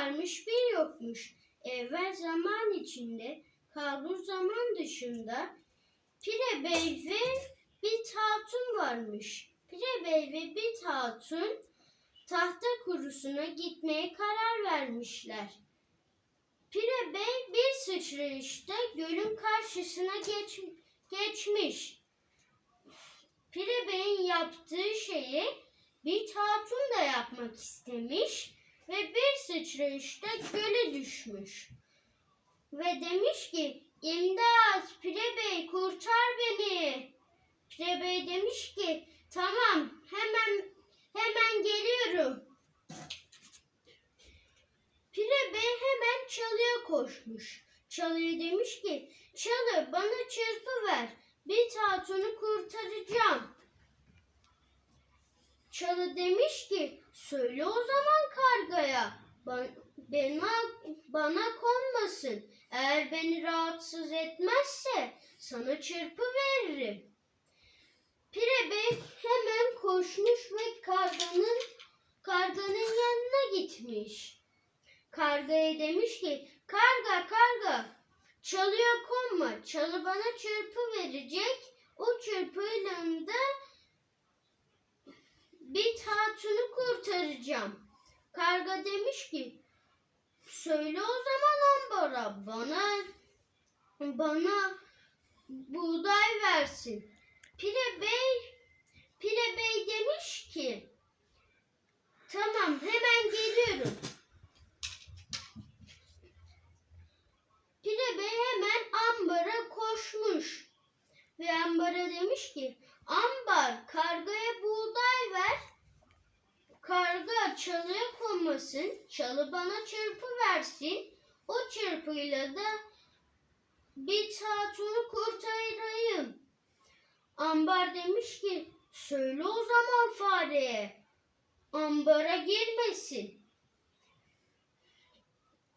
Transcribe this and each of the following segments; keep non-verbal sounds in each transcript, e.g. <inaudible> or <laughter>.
varmış bir yokmuş. Evvel zaman içinde, kalbur zaman dışında Pire Bey ve bir hatun varmış. Pire Bey ve bir hatun tahta kurusuna gitmeye karar vermişler. Pire Bey bir sıçrayışta gölün karşısına geç, geçmiş. Pire Bey'in yaptığı şeyi bir hatun da yapmak istemiş ve bir sıçrayışta göle düşmüş. Ve demiş ki İmdat Pire Bey kurtar beni. Pire Bey demiş ki tamam hemen hemen geliyorum. Pire Bey hemen çalıya koşmuş. Çalıya demiş ki çalı bana çırpı ver. Bir hatunu kurtaracağım. Çalı demiş ki söyle o zaman kargaya. Bana, bana, konmasın. Eğer beni rahatsız etmezse sana çırpı veririm. Pire Bey hemen koşmuş ve karganın karganın yanına gitmiş. Kargaya demiş ki karga karga çalıya konma çalı bana çırpı verecek o çırpıyla da bir hatunu kurtaracağım. Karga demiş ki söyle o zaman ambara bana bana buğday versin. Pire Bey Pire Bey demiş ki tamam hemen geliyorum. Pire Bey hemen ambara koşmuş. Ve ambara demiş ki ambar kargaya ver. Karga çalıya konmasın. Çalı bana çırpı versin. O çırpıyla da bir hatunu kurtarayım. Ambar demiş ki söyle o zaman fareye. Ambara girmesin.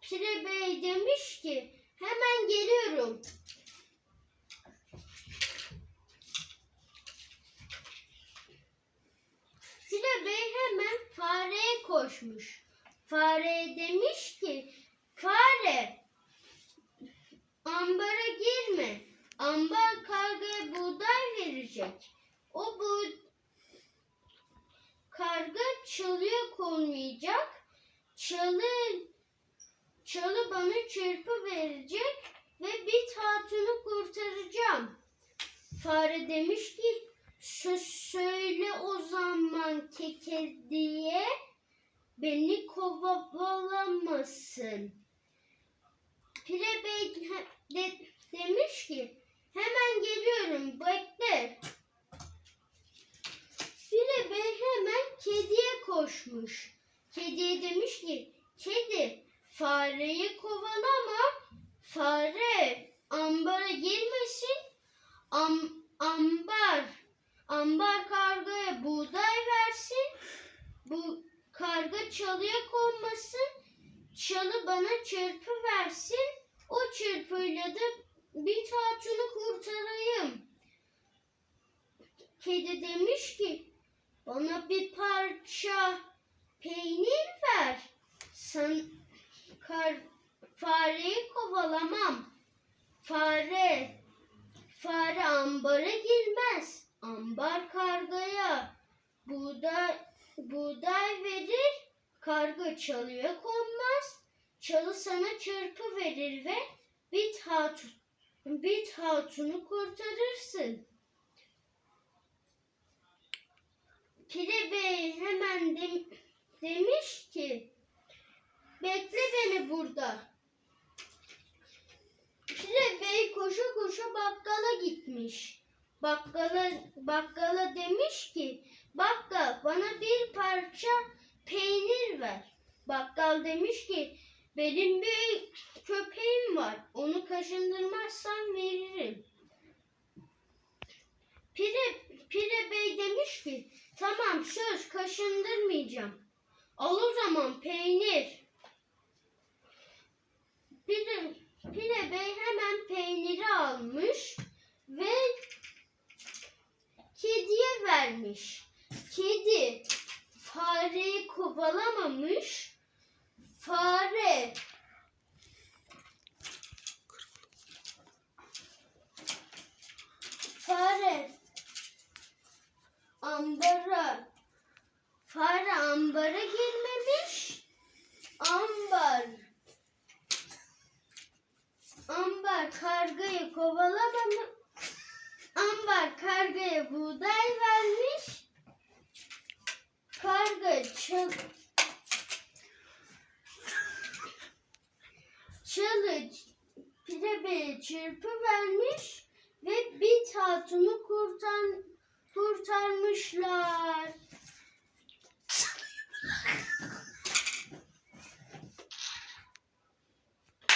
Pire Bey demiş ki hemen geliyorum. Pire Bey hemen fareye koşmuş. Fareye demiş ki fare ambara girme. Ambar kargaya buğday verecek. O bu karga çalıya konmayacak. Çalı çalı bana çırpı verecek ve bir hatunu kurtaracağım. Fare demiş ki "Sö- söyle o zaman keke diye beni kovalamasın. Pire Bey de- demiş ki hemen geliyorum bekle. Pire Bey hemen kediye koşmuş. Kediye demiş ki kedi fareyi kovalama fare ambara girmesin am, ambar ambar kargaya buğday versin çalıya konmasın çalı bana çırpı versin o çırpıyla da bir hatunu kurtarayım. Kedi demiş ki bana bir parça peynir ver. Sen kar, fareyi kovalamam. Fare fare ambara girmez. Ambar kargaya buğday buğday verir. Karga çalıya konmaz. Çalı sana çırpı verir ve bit hatun bit hatunu kurtarırsın. Pire Bey hemen dem- demiş ki bekle beni burada. Pire Bey koşa koşa bakkala gitmiş. Bakkala, bakkala demiş ki bakkal bana bir parça peynir ver. Bakkal demiş ki benim bir köpeğim var. Onu kaşındırmazsan veririm. Pire, Pire Bey demiş ki tamam söz kaşındırmayacağım. Al o zaman peynir. Pire, Pire Bey hemen peyniri almış ve kediye vermiş. Kedi fareyi kovalamamış. Fare fare ambara fare ambara girmemiş. Ambar ambar kargayı kovalamamış. Ambar kargaya buğday vermiş. Çıl Çalı pirebeye çırpı vermiş ve bit hatunu kurtar, kurtarmışlar. <laughs>